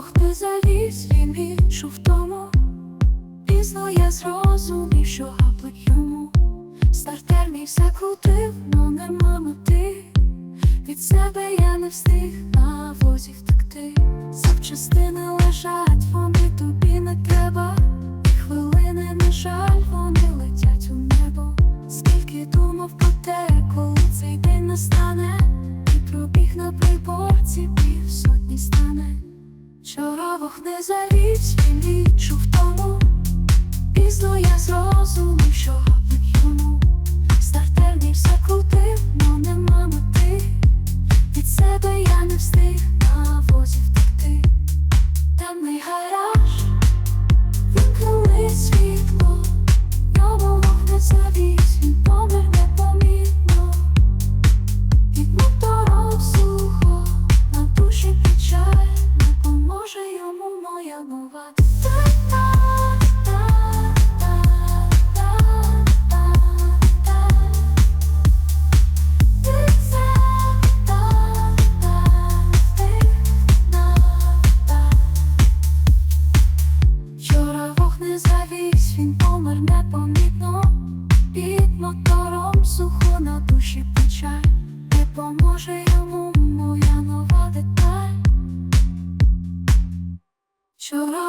вогни заліз, він відчув тому. Пізно я зрозумів, що гаплик йому. Стартер мій все крутив, но нема мети. Від себе я не встиг на возі втекти. Запчастини лежать, вони тобі не треба. І хвилини не жаль, вони летять у небо. Скільки думав про те, коли цей день настане, і пробіг на приборці півсотні стане. Вчора вогни заліз, він йому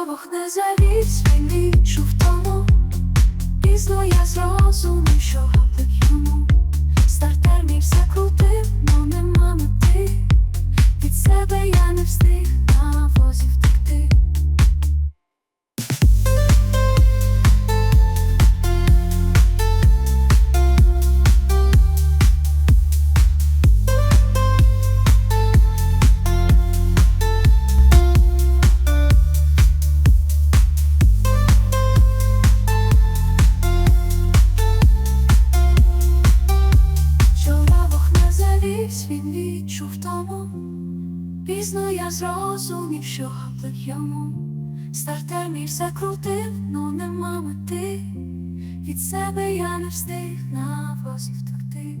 Вчора вогне завіс, він в тому. Пізно я зрозумів, що гаплик йому. Стартер мій все крутив, но нема мети. Від себе я не встиг на возі відчув тому. Пізно я зрозумів, що гаплик йому. Стартер мій все крутив, но нема мети. Від себе я не встиг на вас втекти.